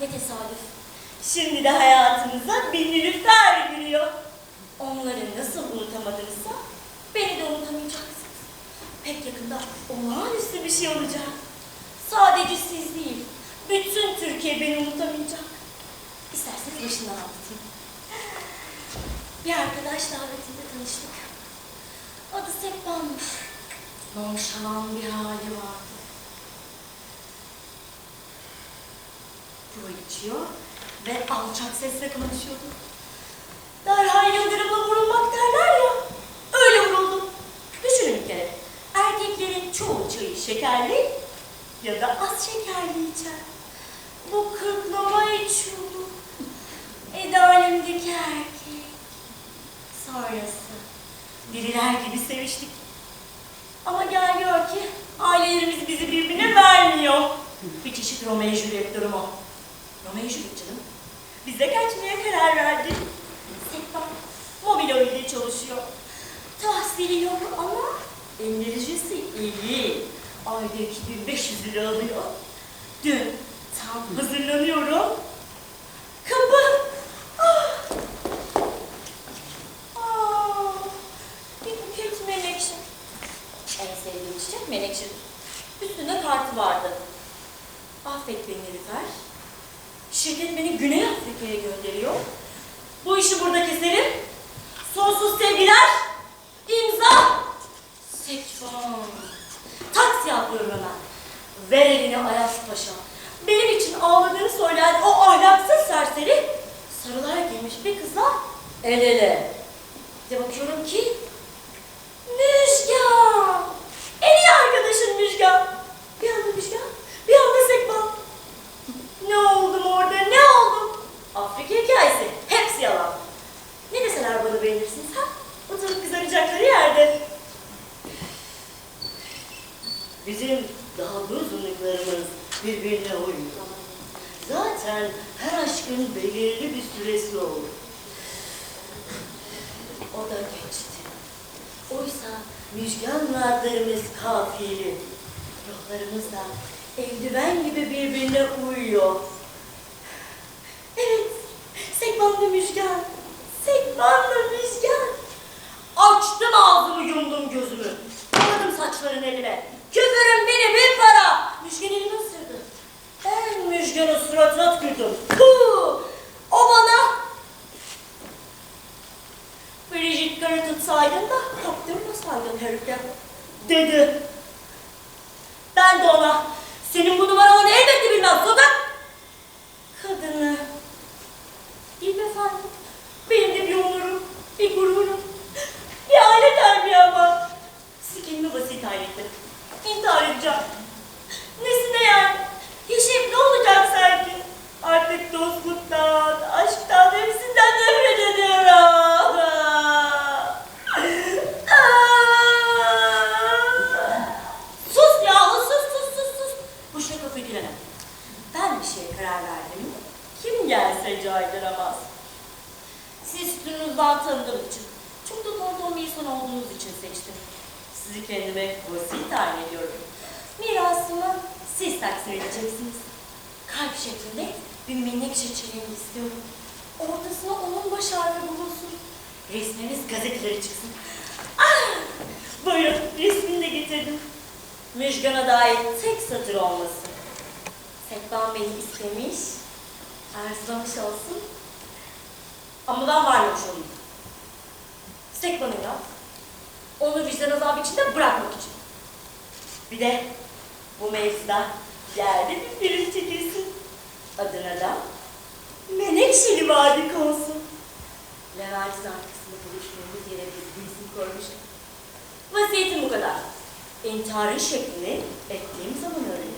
Ne tesadüf. Şimdi de hayatınıza bir Nilüfer giriyor. Onları nasıl unutamadınızsa beni de unutamayacaksınız. Pek yakında olağanüstü bir şey olacak. Sadece siz değil, bütün Türkiye beni unutamayacak. İsterseniz başından anlatayım. Bir arkadaş davetinde tanıştık. Adı Sekban'mış. Nonşalan bir hali vardı. Pro içiyor ve alçak sesle konuşuyordu. Derhal yıldırımla vurulmak kırklama içiyordu. Edalimdeki erkek. Sonrası. Deliler gibi seviştik. Ama gel gör ki ailelerimiz bizi birbirine vermiyor. Bir çeşit Romeo Juliet durumu. Romeo Juliet canım. Biz de kaçmaya karar verdik. Sekban mobil oyunda çalışıyor. Tahsili yok ama İngilizcesi iyi. Ayda 2500 lira alıyor. Dün tam hazırlanıyorum. Kapı. Ah. Ah. Bir buket menekşe. En sevdiğim çiçek menekşe. Vardı. Affet beni Nilüfer. Şirket beni Güney Afrika'ya gönderiyor. Bu işi burada keselim. Sonsuz sevgiler. İmza. Sekfan. Taksi atlıyorum hemen. Ver elini Ayas Paşa. Benim için ağladığını söyleyen o ahlaksız serseri sarılar giymiş bir kızla el ele. Bir bakıyorum ki Müjgan. En iyi arkadaşım Müjgan. Bir anda Müjgan, bir anda Sekban. Ne oldum orada, ne oldum? Afrika hikayesi, hepsi yalan. Ne deseler bana beğenirsiniz ha? Oturup kızaracakları yerde. Bizim daha uzunluklarımız birbirine uyuyor. Zaten her aşkın belirli bir süresi olur. O da geçti. Oysa müjganla adlarımız kafiyeli. Ruhlarımız da eldiven gibi birbirine uyuyor. Tükürdüm. Puh! O bana Bridget karı tutsaydın da kaptırmasaydın herife. Dedi. Ben de ona senin bu numaranı elbette bilmem sokak. Kadını. Değil mi efendim? Gelse caydıramaz. Siz üstünüzden tanıdığım için, çok da tonton bir insan olduğunuz için seçtim. Sizi kendime vasi tayin ediyorum. Mirasımı siz taksim edeceksiniz. Kalp şeklinde bir menekşe çileğini istiyorum. Ortasına onun baş harfi bulunsun. Resminiz gazetelere çıksın. Ah! Buyurun, resmini de getirdim. Müjgan'a dair tek satır olmasın. Sekban beni istemiş, arzulamış olsun. Ama ben varmış olayım. Sekban'ı yap. Onu vicdan azabı içinde bırakmak için. Bir de bu mevzuda yerde bir film çekilsin. Adına da Menekşeli Vadi konsun. Levent'in arkasında buluştuğumuz yere biz bir isim koymuştuk. Vasiyetim bu kadar. İntiharın şeklini ettiğim zaman. Ciao!